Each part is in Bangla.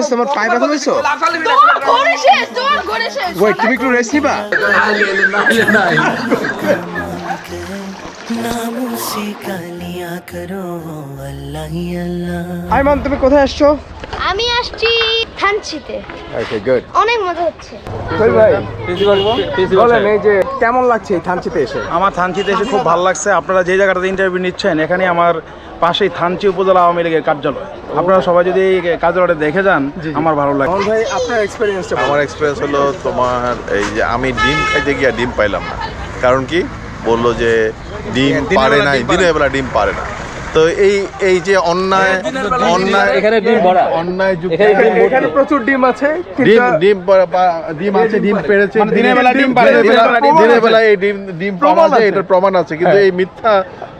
আকাশ তোমার পায়ে ব্যথা হয়েছো? ওয়েট তুমি একটু রেস্ট নিবা? হাই মান তুমি কোথায় আসছো? আমি আসছি থানচিতে। ওকে গুড অনেক মজা হচ্ছে। কই ভাই? বলেন এই যে কেমন লাগছে থানচিতে এসে? আমার থানচিতে এসে খুব ভালো লাগছে। আপনারা যে জায়গাটাতে ইন্টারভিউ নিচ্ছেন এখানে আমার পাশেই থানচি উপজেলা আওয়ামী লীগের কার্যালয়। আপনারা সবাই যদি কার্যালয়টা দেখে যান আমার ভালো লাগে। ভাই আপনার এক্সপেরিয়েন্সটা আমার এক্সপিরিয়েন্স হলো তোমার এই যে আমি ডিম খাইতে গিয়ে ডিম পাইলাম না। কারণ কি? বলল যে ডিম পারে নাই দিনের বেলা ডিম পারে না। তো এই এই যে অন্যায় অন্যায় এখানে ডিম ভরা। অন্যায় এখানে প্রচুর ডিম আছে। ডিম ডিম ডিম আছে ডিম পেড়েছে মানে দিনের বেলা ডিম পারে, দিনের বেলা এই ডিম ডিম পাওয়া প্রমাণ যায় আছে। এটার প্রমাণ আছে। কিন্তু এই মিথ্যা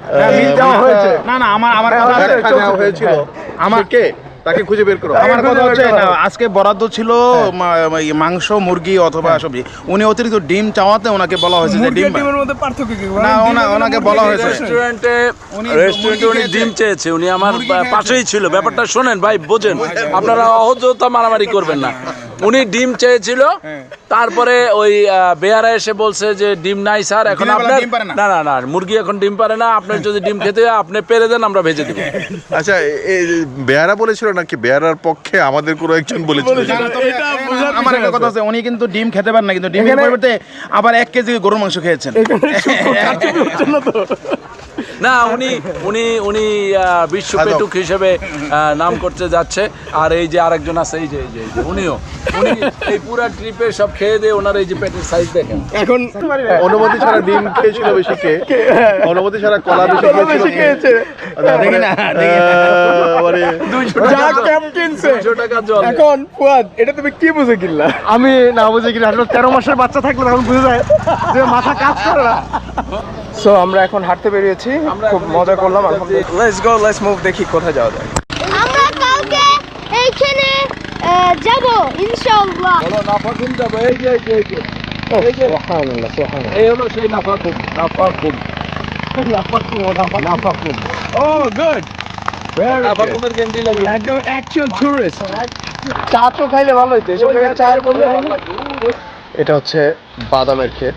হ্যাঁ, মিথ্যা মিথ্যা- হয়েছে। না না আমার আমার কথা হ্যাঁ, ব্যাখ্যা দেওয়া হয়েছিল। আমার তাকে খুঁজে বের করো। আমার কথা হচ্ছে হ্যাঁ। আজকে বরাদ্দ ছিল মা- মাংস মুরগি অথবা সবজি। উনি অতিরিক্ত ডিম চাওয়াতে ওনাকে বলা হয়েছে যে ডিম ডিমের মধ্যে পার্থক্য কি? না ওনা- ওনাকে বলা হয়েছে। রেস্টুরেন্টে উনি রেস্টুরেন্টে উনি ডিম চেয়েছে। উনি আমার পাশেই ছিল। ব্যাপারটা শোনেন ভাই বোঝেন। আপনারা অহযোদ্ধা মারামারি করবেন না। উনি ডিম চেয়েছিল। তারপরে ওই বেয়ারা এসে বলছে যে ডিম নাই স্যার এখন আপনার না। না না মুরগি এখন ডিম পারে না আপনার যদি ডিম খেতে হয় আপনি পেরে দেন আমরা ভেজে দেবো। আচ্ছা এই বেয়ারা বলেছিল নাকি? বেয়ারার পক্ষে আমাদের কোনো একজন বলেছিল। না, না, আমার একটা কথা আছে উনি কিন্তু ডিম খেতে পারেন না কিন্তু ডিমের পরিবর্তে আবার এক কেজি গরুর মাংস খেয়েছেন। না উনি উনি উনি আহ, বিশ্ব পেটুক হিসেবে আহ, নাম করতে যাচ্ছে। আর এই যে আরেকজন আছে এই যে এই যে উনিও। উনি এই পুরা ট্রিপে সব খেয়ে দিয়ে ওনার এই যে পেটের সাইজ দেখেন। এখন অনুমতি ছাড়া ডিম খেয়েছিল বেশি কে? অনুমতি ছাড়া কলা বেশি খেয়েছে। মানে এখন ফুয়াদ এটা তুমি কি বুঝে কিনলা? আমি না বুঝে আসলে তেরো মাসের বাচ্চা থাকলে তখন বুঝে যায় যে মাথা কাজ করে না। সো আমরা এখন হাঁটতে বেরিয়েছি। খুব মজা করলাম লেটস গো লেটস মুভ দেখি কোথায় যাওয়া যায়। আমরা কালকে এইখানে যাব ইনশাআল্লাহ। নাফাকুম যাব। এই যে এই যে এই যে। এই যে সুবহানাল্লাহ সুবহানাল্লাহ। এই হলো সেই নাফাকুম। নাফাকুম। ও গুড নাফাকুমের গেঞ্জি লাগে একদম অ্যাকচুয়াল টুরিস্ট চা তো খাইলে ভালো হইতো এসব জায়গায় চায়ের বললে এটা হচ্ছে বাদামের ক্ষেত।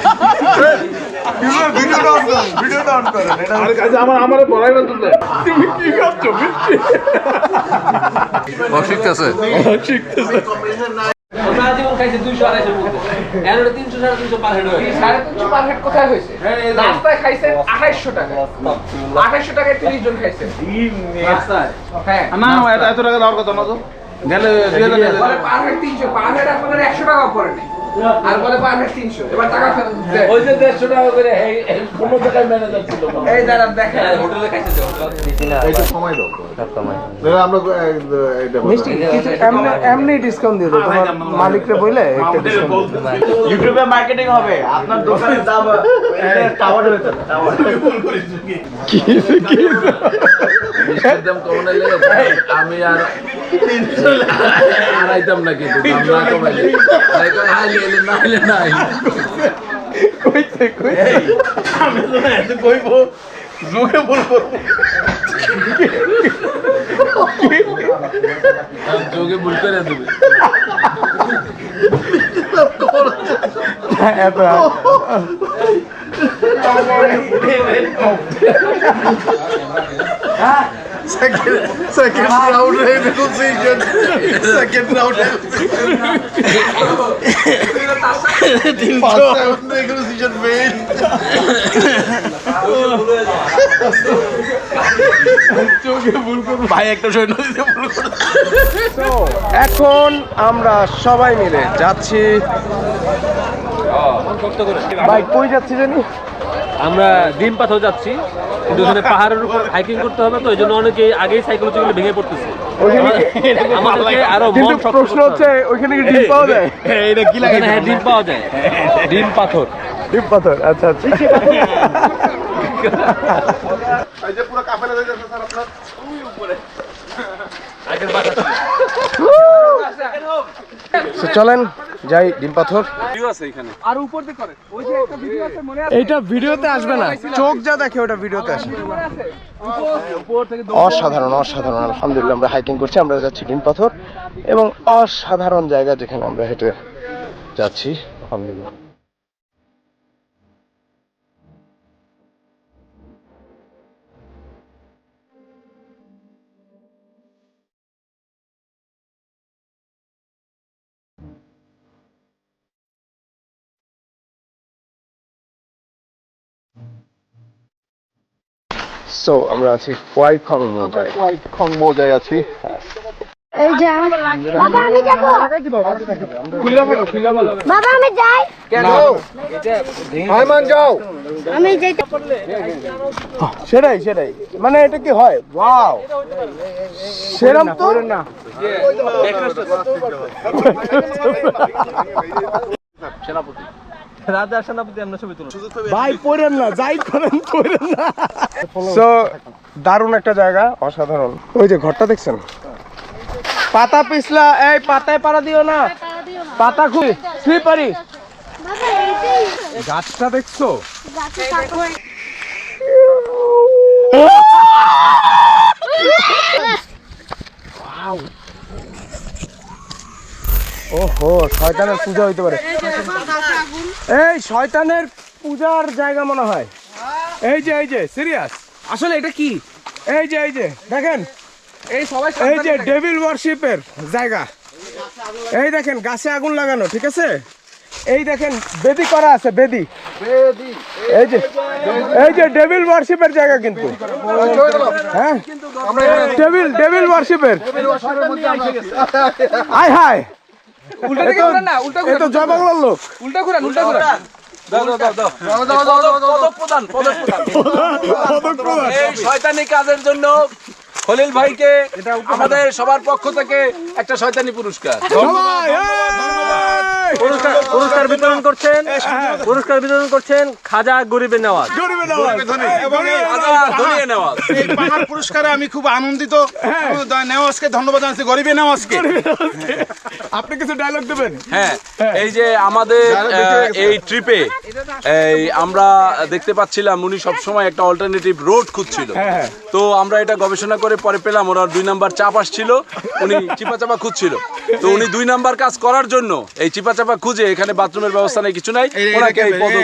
দেবো আমরা আজীবন খাইছি দুইশো আড়াইশোর এর তিনশো সাড়ে তিনশো পার হেড হয়ে সাড়ে তিনশো পার হেড কোথায় হয়েছে? রাস্তায় খাইছে আঠাইশশো টাকা। টাকায় তিরিশ জন খাইছে। হ্যাঁ। না এত এত টাকা দেওয়ার কথা না তো। গেলে বলে পার হেড তিনশো পার হেড আপনাদের একশো টাকা পরে নেই। আর বলে পার হেড তিনশো। এবার টাকা ফেরত ওই যে দেড়শো টাকা করে কোনো জায়গায় ম্যানেজার ছিল এই দাঁড়ান দেখেন। হোটেলে খাইছে যে হোটেলে এইটা সময় দাও। আমরা আহ, এটা বলব। মিষ্টি কিছু এমনি ডিসকাউন্ট দিয়ে দাও। তোমার মালিকরে বলে একটা ডিসকাউন্ট ইউটিউবে মার্কেটিং হবে। আপনার দোকানের দাম টাওয়ার আমি আর আর আইতাম না কিন্তু দাম না কমাইলে তাই এলে না আইলে নাই কইছে কইছে আমি তো এত কইবো লোকে বলব যোগে ভুল করে দেবে এত second round negotiation second round first round negotiation fail ভাই একটা সৈন্য এখন আমরা সবাই মিলে যাচ্ছি। ভাই কই যাচ্ছি জানি আমরা ডিম পাথর যাচ্ছি কিন্তু ওখানে পাহাড়ের উপর হাইকিং করতে হবে তো এই জন্য অনেকে আগেই সাইকোলজিগুলো ভেঙে পড়তেছে। ওইখানে আমাদেরকে আরও মন প্রশ্ন হচ্ছে ওইখানে কি ডিম পাওয়া যায়? এটা কি হ্যাঁ ডিম পাওয়া যায়। ডিম পাথর। ডিম পাথর আচ্ছা আচ্ছা। এই যে পুরো কাফেলা যাচ্ছে স্যার আপনার। So, চলেন যাই ডিম পাথর। আর উপর দিয়ে করে। ওই যে একটা ভিডিও আছে মনে আছে? এইটা ভিডিওতে আসবে না। চোখ যা দেখে ওটা ভিডিওতে আসে। অসাধারণ অসাধারণ। আলহামদুলিল্লাহ আমরা হাইকিং করছি আমরা যাচ্ছি ডিম পাথর এবং অসাধারণ জায়গা যেখানে আমরা হেঁটে যাচ্ছি। আলহামদুলিল্লাহ। সো আমরা আছি কোয়াই খং মোজায় কোয়াই খং মোজায় আছি। এই যে। বাবা আমি যাব। বাবা আমি যাই। হাইমান যাও আমি যাইতে সেটাই সেটাই। মানে এটা কি হয়? ওয়াও। সেরম তো? না রাজা সেনাপতি আমরা ছবি তুলব। ভাই পড়েন না যাই করেন পড়েন না। সো দারুণ একটা জায়গা অসাধারণ। ওই যে ঘরটা দেখছেন? পাতা পিছলা এই পাতায় পাড়া দিও না। পাতা খুব স্লিপারি। গাছটা দেখছ? কাকড় ওহো শয়তানের পূজা হইতে পারে। এই শয়তানের পূজার জায়গা মনে হয়। এই যে এই যে সিরিয়াস আসলে এটা কি? এই যে এই যে দেখেন। এই সবাই এই যে। ডেভিল ওয়ারশিপের জায়গা। এই দেখেন গাছে আগুন লাগানো ঠিক আছে? এই দেখেন বেদি করা আছে বেদি। এই যে এই যে ডেভিল ওয়ারশিপের জায়গা কিন্তু। হ্যাঁ? ডেভিল ডেভিল ওয়ারশিপের আয় হায়! উল্টা দিকে ঘুরান না উল্টা ঘুরান তো জয় বাংলার লোক। উল্টা ঘুরান উল্টা ঘুরান। পদক প্রদান পদক প্রদান। এই শয়তানি কাজের জন্য খলিল ভাইকে আমাদের সবার পক্ষ থেকে একটা শয়তানি পুরস্কার। পুরস্কার পুরস্কার বিতরণ করছেন পুরস্কার বিতরণ করছেন খাজা গরিবের নেওয়াজ। এই পাহাড় পুরস্কারে আমি খুব আনন্দিত। নেওয়াজকে ধন্যবাদ জানাচ্ছি গরিবে নেওয়াজকে। আপনি কিছু ডায়লগ দেবেন? হ্যাঁ। এই যে আমাদের এই ট্রিপে এই আমরা দেখতে পাচ্ছিলাম উনি সবসময় একটা অল্টারনেটিভ রোড খুঁজছিল। হ্যাঁ, তো আমরা এটা গবেষণা করে পরে পেলাম ওনার দুই নাম্বার চাপ আসছিল উনি চিপা চাপা খুঁজছিল। তো উনি দুই নাম্বার কাজ করার জন্য এই চিপা চাপা খুঁজে এখানে বাথরুমের ব্যবস্থা নেই কিছু নাই ওনাকে এই পদক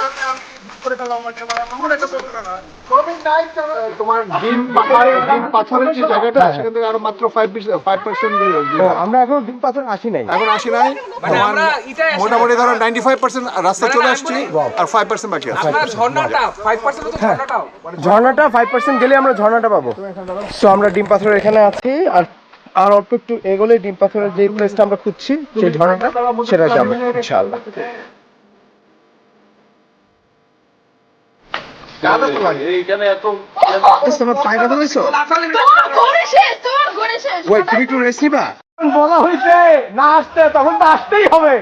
তোমার ডিম পাথরের যে জায়গাটা সেখান থেকে আরও মাত্র ফাইভ ফাইভ পার্সেন্ট আমরা এখন ডিম পাথর আসি নাই। এখন আসি নাই? মানে আমরা। মোটামুটি ধরো নাইনটি ফাইভ পার্সেন্ট রাস্তা চলে আসছি আর ফাইভ পার্সেন্ট বাকি আছে। ঝর্ণাটা 5% তো ঝর্ণাটাও। ঝর্ণাটা ফাইভ পার্সেন্ট গেলে আমরা ঝর্ণাটা পাবো। সো আমরা ডিম পাথরের এখানে আছি আর আর অল্প একটু এগোলে ডিম পাথরের যে প্লেসটা আমরা খুঁজছি সেই ঝর্ণাটা সেটা যাব ইনশাআল্লাহ তোমার পায়ে ব্যথা হয়েছো তোমার ঘরে শেষ তোমার ঘরে শেষ ওই তুমি একটু রেস্ট নিবা? বলা হয়েছে না আসতে তখন তো আসতেই হবে।